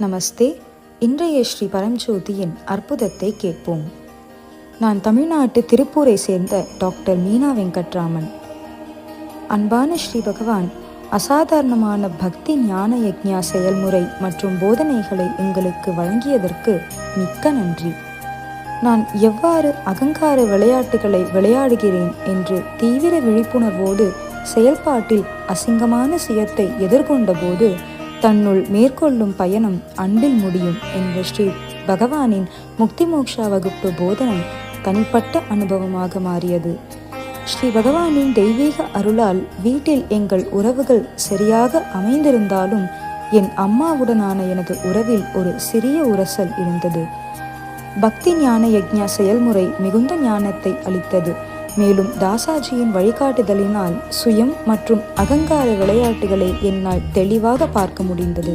நமஸ்தே. இன்றைய ஸ்ரீ பரம்ஜோதியின் அற்புதத்தை கேட்போம். நான் தமிழ்நாட்டு திருப்பூரை சேர்ந்த டாக்டர் மீனா வெங்கட்ராமன். அன்பான ஸ்ரீ பகவான் அசாதாரணமான பக்தி ஞான யக்ஞா செயல்முறை மற்றும் போதனைகளை எங்களுக்கு வழங்கியதற்கு மிக்க நன்றி. நான் எவ்வாறு அகங்கார விளையாட்டுகளை விளையாடுகிறேன் என்று தீவிர விழிப்புணர்வோடு செயல்பாட்டில் அசிங்கமான சுயத்தை எதிர்கொண்டபோது தன்னுள் மேற்கொள்ளும் பயணம் அன்பில் முடியும் என்ற ஸ்ரீ பகவானின் முக்தி மோக்ஷா வகுப்பு போதனை தனிப்பட்ட அனுபவமாக மாறியது. ஸ்ரீ பகவானின் தெய்வீக அருளால் வீட்டில் எங்கள் உறவுகள் சரியாக அமைந்திருந்தாலும் என் அம்மாவுடனான எனது உறவில் ஒரு சிறிய உரசல் இருந்தது. பக்தி ஞான யக்ஞா செயல்முறை மிகுந்த ஞானத்தை அளித்தது. மேலும் தாசாஜியின் வழிகாட்டுதலினால் சுயம் மற்றும் அகங்கார விளையாட்டுகளை என்னால் தெளிவாக பார்க்க முடிந்தது.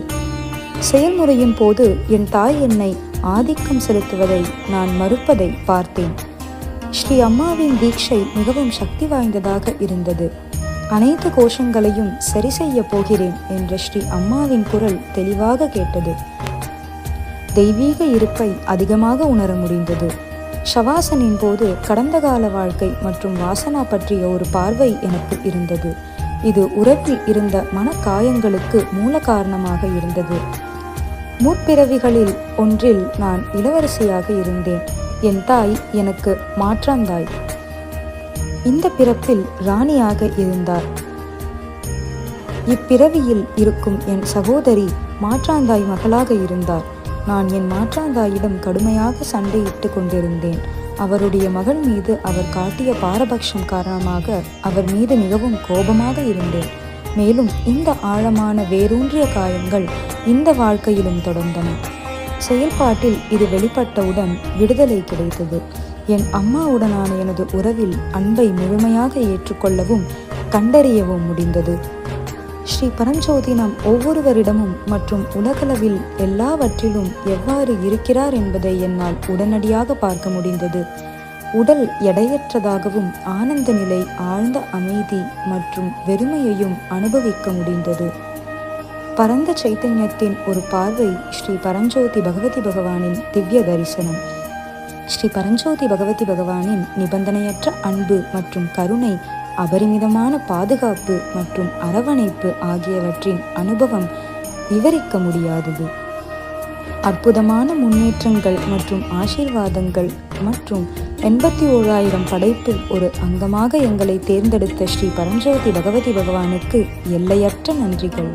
செயல்முறையின் போது என் தாய் என்னை ஆதிக்கம் செலுத்துவதை நான் மறுப்பதை பார்த்தேன். ஸ்ரீ அம்மாவின் தீட்சை மிகவும் சக்தி வாய்ந்ததாக இருந்தது. அனைத்து கோஷங்களையும் சரி செய்ய போகிறேன் என்ற ஸ்ரீ அம்மாவின் குரல் தெளிவாக கேட்டது. தெய்வீக இருப்பை அதிகமாக உணர முடிந்தது. ஷவாசனின் போது கடந்த கால வாழ்க்கை மற்றும் வாசனா பற்றிய ஒரு பார்வை எனக்கு இருந்தது. இது உறவில் இருந்த மனக்காயங்களுக்கு மூல காரணமாக இருந்தது. முற்பிறவிகளில் ஒன்றில் நான் இளவரசியாக இருந்தேன். என் தாய் எனக்கு மாற்றாந்தாய். இந்த பிறப்பில் ராணியாக இருந்தார். இப்பிறவியில் இருக்கும் என் சகோதரி மாற்றாந்தாய் மகளாக இருந்தார். நான் என் மாற்றாந்தாயிடம் கடுமையாக சண்டையிட்டு கொண்டிருந்தேன். அவருடைய மகள் மீது அவர் காட்டிய பாரபட்சம் காரணமாக அவர் மீது மிகவும் கோபமாக இருந்தேன். மேலும் இந்த ஆழமான வேரூன்றிய காயங்கள் இந்த வாழ்க்கையிலும் தொடர்ந்தன. செயல்பாட்டில் இது வெளிப்பட்டவுடன் விடுதலை கிடைத்தது. என் அம்மாவுடனான எனது உறவில் அன்பை முழுமையாக ஏற்றுக்கொள்ளவும் கண்டறியவும் முடிந்தது. ஸ்ரீ பரஞ்சோதி நாம் ஒவ்வொருவரிடமும் மற்றும் உலகளவில் எல்லாவற்றிலும் எவ்வாறு இருக்கிறார் என்பதை என்னால் உடனடியாக பார்க்க முடிந்தது. உடல் எடையற்றதாகவும் ஆனந்த நிலை ஆழ்ந்த அமைதி மற்றும் வெறுமையையும் அனுபவிக்க முடிந்தது. பரந்த சைத்தன்யத்தின் ஒரு பார்வை ஸ்ரீ பரஞ்சோதி பகவதி பகவானின் திவ்ய தரிசனம். ஸ்ரீ பரஞ்சோதி பகவதி பகவானின் நிபந்தனையற்ற அன்பு மற்றும் கருணை அபரிமிதமான பாதுகாப்பு மற்றும் அரவணைப்பு ஆகியவற்றின் அனுபவம் விவரிக்க முடியாதது. அற்புதமான முன்னேற்றங்கள் மற்றும் ஆசீர்வாதங்கள் மற்றும் எண்பத்தி ஓராயிரம் படைப்பில் ஒரு அங்கமாக எங்களை தேர்ந்தெடுத்த ஸ்ரீ பரஞ்சோதி பகவதி பகவானுக்கு எல்லையற்ற நன்றிகள்.